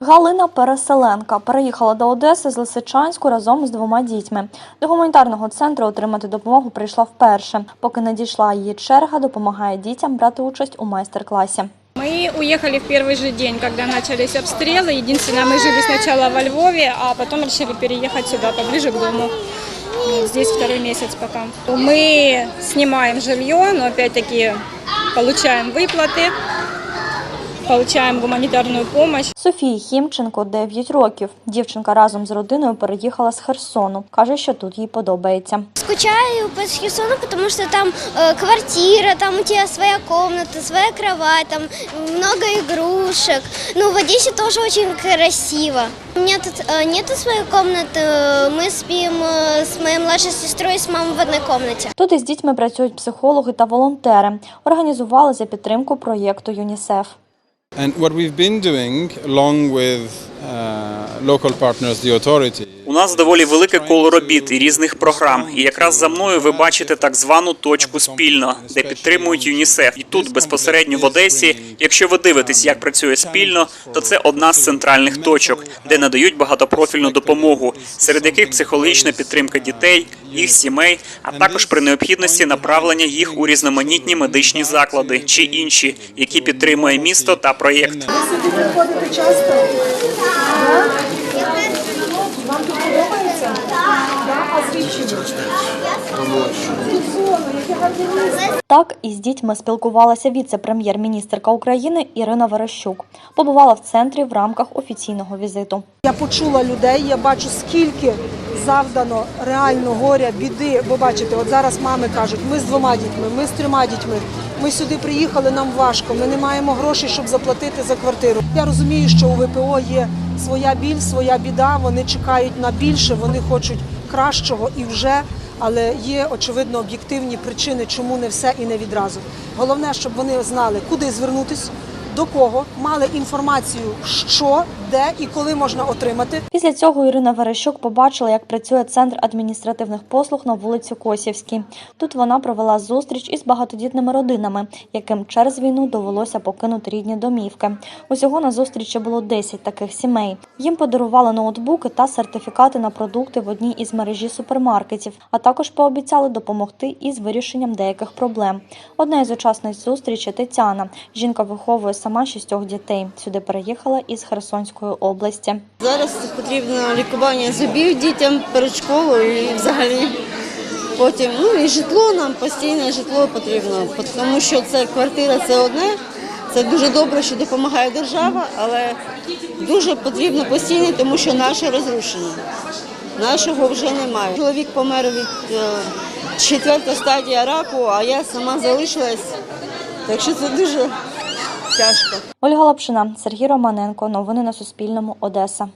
Галина Переселенка переїхала до Одеси з Лисичанську разом з двома дітьми. До гуманітарного центру отримати допомогу прийшла вперше. Поки не дійшла її черга, допомагає дітям брати участь у майстер-класі. Мы уехали в первый же день, когда начались обстрелы. Единственное, мы жили сначала во Львове, а потом решили переехать сюда, поближе к дому. Ну, Здесь второй месяц пока. Мы снимаем жилье, но опять-таки получаем выплаты, получаем гуманитарную помощь. Софії Хімченко 9 років. Дівчинка разом з родиною переїхала з Херсону. Каже, що тут їй подобається. Скучаю по Херсону, потому что там э, квартира, там у тебя своя комната, своя кровать, там много игрушек. Ну, в Одессе тоже очень красиво. У меня тут э, нету своей комнаты, э, мы спим э, с моей младшей сестрой и с мамой в одной комнате. Тут із дітьми працюють психологи та волонтери. Організували за підтримку проєкту ЮНІСЕФ. And what we've been doing, along with uh, local partners, the authority, нас доволі велике коло робіт і різних програм. І якраз за мною ви бачите так звану точку спільно, де підтримують ЮНІСЕФ. І тут безпосередньо в Одесі. Якщо ви дивитесь, як працює спільно, то це одна з центральних точок, де надають багатопрофільну допомогу, серед яких психологічна підтримка дітей, їх сімей, а також при необхідності направлення їх у різноманітні медичні заклади чи інші, які підтримує місто та проєкт. сюди приходите часто? Так із дітьми спілкувалася віце-прем'єр-міністрка України Ірина Верещук. Побувала в центрі в рамках офіційного візиту. Я почула людей, я бачу, скільки завдано реально горя, біди. Бо бачите, от зараз мами кажуть, ми з двома дітьми, ми з трьома дітьми. Ми сюди приїхали, нам важко. Ми не маємо грошей, щоб заплатити за квартиру. Я розумію, що у ВПО є своя біль, своя біда. Вони чекають на більше, вони хочуть кращого і вже. Але є очевидно об'єктивні причини, чому не все і не відразу. Головне, щоб вони знали, куди звернутись, до кого, мали інформацію, що, де і коли можна отримати. Після цього Ірина Верещук побачила, як працює центр адміністративних послуг на вулиці Косівській. Тут вона провела зустріч із багатодітними родинами, яким через війну довелося покинути рідні домівки. Усього на зустрічі було 10 таких сімей. Їм подарували ноутбуки та сертифікати на продукти в одній із мережі супермаркетів, а також пообіцяли допомогти із вирішенням деяких проблем. Одна із учасниць зустрічі Тетяна. Жінка виховує сама шістьох дітей. Сюди переїхала із Херсонської області. Зараз потрібно лікування зубів дітям перед школою і взагалі. Потім ну і житло нам постійне житло потрібно, тому що це квартира це одне. Це дуже добре, що допомагає держава, але дуже потрібно постійне, тому що наше розрушено. Нашого вже немає. Чоловік помер від е, четверта стадія раку, а я сама залишилась. Так що це дуже тяжко. Ольга Лапшина, Сергій Романенко. Новини на Суспільному. Одеса.